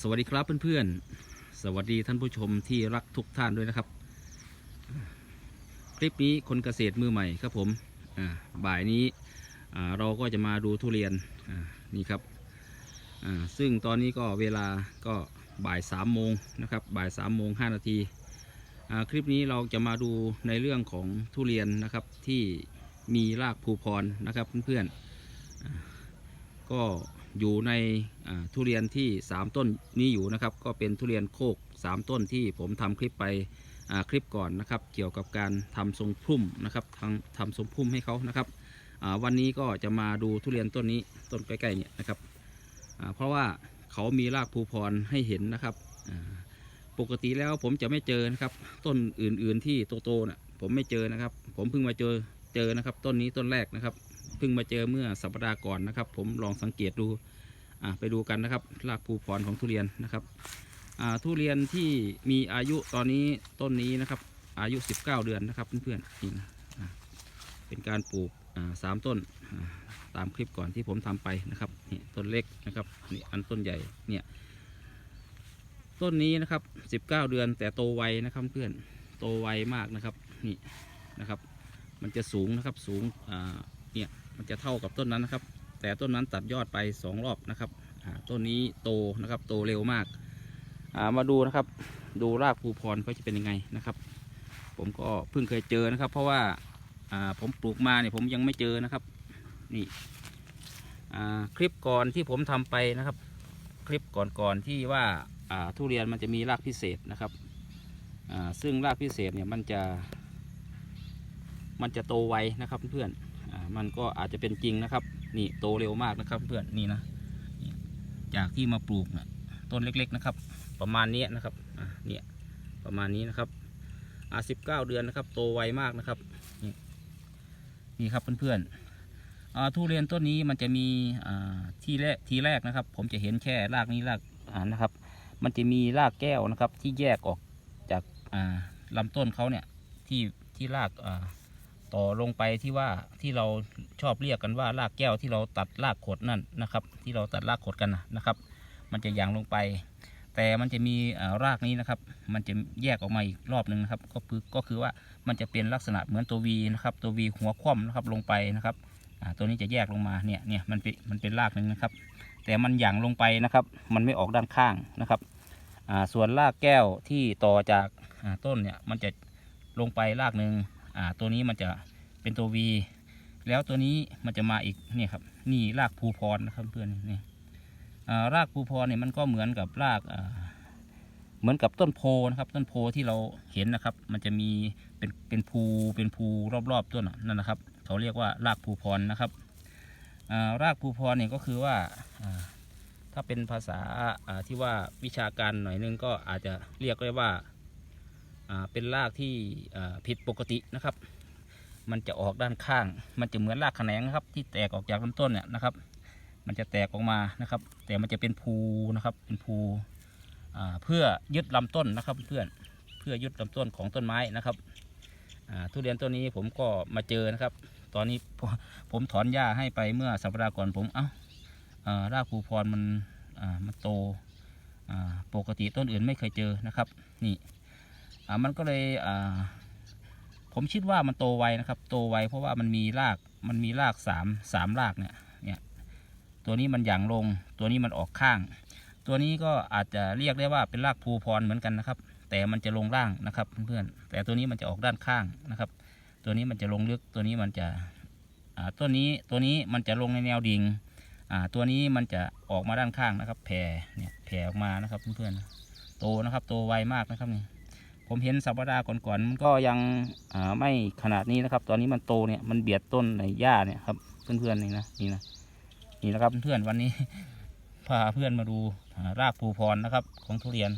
สวัสดีครับเพื่อนๆ สวัสดีท่านผู้ชมที่รักทุกท่านด้วยนะครับ คลิปนี้คนเกษตรมือใหม่ครับผมบ่ายนี้เราก็จะมาดูทุเรียนนี่ครับซึ่งตอนนี้ก็เวลาก็บ่ายสามโมงนะครับบ่ายสามโมงห้านาทีคลิปนี้เราจะมาดูในเรื่องของทุเรียนนะครับที่มีรากภูพรนะครับเพื่อนๆก็ อยู่ในทุเรียนที่ 3 ต้นนี้อยู่นะครับ ก็เป็นทุเรียนโคก 3 ต้นที่ผมทำคลิปไปคลิปก่อนนะครับ เกี่ยวกับการทำทรงพุ่มนะครับทำทำทรงพุ่มให้เขานะครับวันนี้ก็จะมาดูทุเรียนต้นนี้ต้นใกล้ๆเนี่ยนะครับเพราะว่าเขามีรากภูพรให้เห็นนะครับปกติแล้วผมจะไม่เจอนะครับ ต้นอื่นๆที่โตๆน่ะผมไม่เจอนะครับ ผมเพิ่งมาเจอเจอนะครับ ต้นนี้ต้นแรกนะครับ เพิ่งมาเจอเมื่อสัปดาห์ก่อนนะครับ ผมลองสังเกตดูไปดูกันนะครับรากภูพรของทุเรียนนะครับทุเรียนที่มีอายุตอนนี้ต้นนี้นะครับ อายุ 19 เดือนนะครับเพื่อนๆนี่นะอ่เป็นการปลูกสามต้นตามคลิปก่อนที่ผมทำไปนะครับนี่ต้นเล็กนะครับนี่อันต้นใหญ่เนี่ยต้นนี้นะครับ 19 เดือนแต่โตไวนะครับเพื่อนโตไวมากนะครับนี่นะครับ มันจะสูงนะครับสูงเนี่ย มันจะเท่ากับต้นนั้นนะครับ แต่ต้นนั้นตัดยอดไปสองรอบนะครับต้นนี้โตนะครับโตเร็วมากามาดูนะครับ ดูรากภูพรเขาจะเป็นยังไงนะครับ ผมก็เพิ่งเคยเจอนะครับ เพราะว่าาผมปลูกมาเนี่ยผมยังไม่เจอนะครับนี่คลิปก่อนที่ผมทำไปนะครับ คลิปก่อนๆที่ว่าาทุเรียนมันจะมีรากพิเศษนะครับซึ่งรากพิเศษเนี่ยมันจะ มันจะโตไวนะครับเพื่อนๆ มันก็อาจจะเป็นจริงนะครับ นี่โตเร็วมากนะครับเพื่อนนี่นะจากที่มาปลูกนะต้นเล็กๆนะครับ ประมาณนี้นะครับเนี่ยประมาณนี้นะครับอ่าสิบเก้าเดือนนะครับ โตไวมากนะครับ นี่นี่ครับเพื่อนๆอ่าทุเรียนต้นนี้มันจะมีที่แรกทีแรกนะครับ ผมจะเห็นแค่รากนี้รากานะครับ มันจะมีรากแก้วนะครับ ที่แยกออกจากอ่าลำต้นเขาเนี่ยที่ที่รากอ่า ต่อลงไปที่ว่าที่เราชอบเรียกกันว่ารากแก้วที่เราตัดรากขดนั่นนะครับ ที่เราตัดรากขดกันนะครับ มันจะยังลงไป แต่มันจะมีอ่ารากนี้นะครับ มันจะแยกออกมาอีกรอบหนึ่งนะครับ ก็คือก็คือว่ามันจะเป็นลักษณะเหมือนตัววีนะครับตัววีหัวคว่ำนะครับลงไปนะครับอ่าตัวนี้จะแยกลงมาเนี่ยเนี่ยมันเป็นมันเป็นรากหนึ่งนะครับ แต่มันหยั่งลงไปนะครับ มันไม่ออกด้านข้างนะครับอ่าส่วนรากแก้วที่ต่อจากอ่าต้นเนี่ยมันจะลงไปรากหนึ่ง อ่าตัวนี้มันจะเป็นตัว V แล้วตัวนี้มันจะมาอีกเนี่ยครับนี่รากภูพรนะครับเพื่อนนี่อ่ารากภูพรเนี่ยมันก็เหมือนกับรากอ่าเหมือนกับต้นโพนะครับ ต้นโพที่เราเห็นนะครับ มันจะมีเป็นเป็นภูเป็นภูรอบๆต้นนั่นนะครับ เขาเรียกว่ารากภูพรนะครับอ่ารากภูพรเนี่ยก็คือว่าถ้าเป็นภาษาอ่าที่ว่าวิชาการหน่อยนึงก็อาจจะเรียกได้ว่า เป็นรากที่ผิดปกตินะครับ มันจะออกด้านข้าง มันจะเหมือนรากแขนงนะครับ ที่แตกออกจากลำต้นเนี่ยนะครับ มันจะแตกออกมานะครับ แต่มันจะเป็นภูนะครับ เป็นภูเพื่อยึดลำต้นนะครับเพื่อนเพื่อยึดลำต้นของต้นไม้นะครับทุเรียนต้นนี้ผมก็มาเจอนะครับ ตอนนี้ผมถอนหญ้าให้ไปเมื่อสัปดาห์ก่อนผมเอ้าอ่ารากภูพรมันมันโตปกติต้นอื่นไม่เคยเจอนะครับ นี่ มันก็เลยผมคิดว่ามันโตไวนะครับ โตไวเพราะว่ามันมีรากมันมีรากสามสามรากเนี่ยเนี่ย ตัวนี้มันหย่างลง ตัวนี้มันออกข้าง ตัวนี้ก็อาจจะเรียกได้ว่าเป็นรากภูพรเหมือนกันนะครับ แต่มันจะลงล่างนะครับเพื่อนๆแต่ตัวนี้มันจะออกด้านข้างนะครับ ตัวนี้มันจะลงลึกตัวนี้มันจะตัวนี้ตัวนี้มันจะลงในแนวดิ่งอ่าตัวนี้มันจะออกมาด้านข้างนะครับ แผ่เนี่ยแผ่ออกมานะครับเพื่อนๆโตนะครับ โตไวมากนะครับนี่ ผมเห็นสัปดาห์ก่อนๆมันก็ยังไม่ขนาดนี้นะครับ ตอนนี้มันโตเนี่ยมันเบียดต้นในหญ้าเนี่ยครับเพื่อนๆนี่นะนี่นะนี่นะครับเพื่อนๆวันนี้พาเพื่อนมาดูรากภูพรนะครับ ของทุเรียน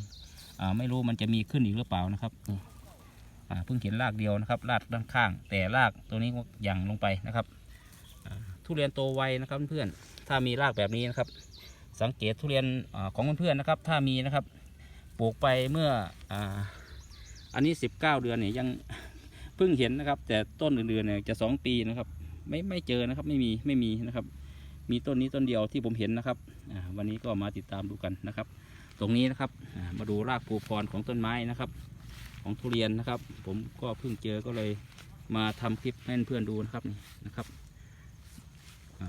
อ่าไม่รู้มันจะมีขึ้นอีกหรือเปล่านะครับนี่อ่าเพิ่งเห็นรากเดียวนะครับรากด้านข้าง แต่รากตัวนี้ก็ยังลงไปนะครับทุเรียนโตไวนะครับเพื่อนถ้ามีรากแบบนี้นะครับ สังเกตทุเรียนอาของเพื่อนๆนะครับ ถ้ามีนะครับปลูกไปเมื่ออ่า อันนี้สิบเก้าเดือนเนี่ยยังเพิ่งเห็นนะครับ แต่ต้นอื่นๆเนี่ยจะสองปีนะครับ ไม่ไม่เจอนะครับไม่มีไม่มีนะครับ มีต้นนี้ต้นเดียวที่ผมเห็นนะครับวันนี้ก็มาติดตามดูกันนะครับ ตรงนี้นะครับมาดูรากภูพรของต้นไม้นะครับ ของทุเรียนนะครับ ผมก็เพิ่งเจอก็เลยมาทำคลิปให้เพื่อนดูนะครับนี่นะครับ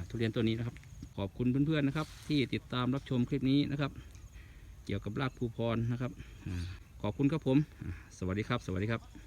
ทุเรียนตัวนี้นะครับ ขอบคุณเพื่อนๆนะครับ ที่ติดตามรับชมคลิปนี้นะครับ เกี่ยวกับรากภูพรนะครับ ขอบคุณครับผม สวัสดีครับ สวัสดีครับ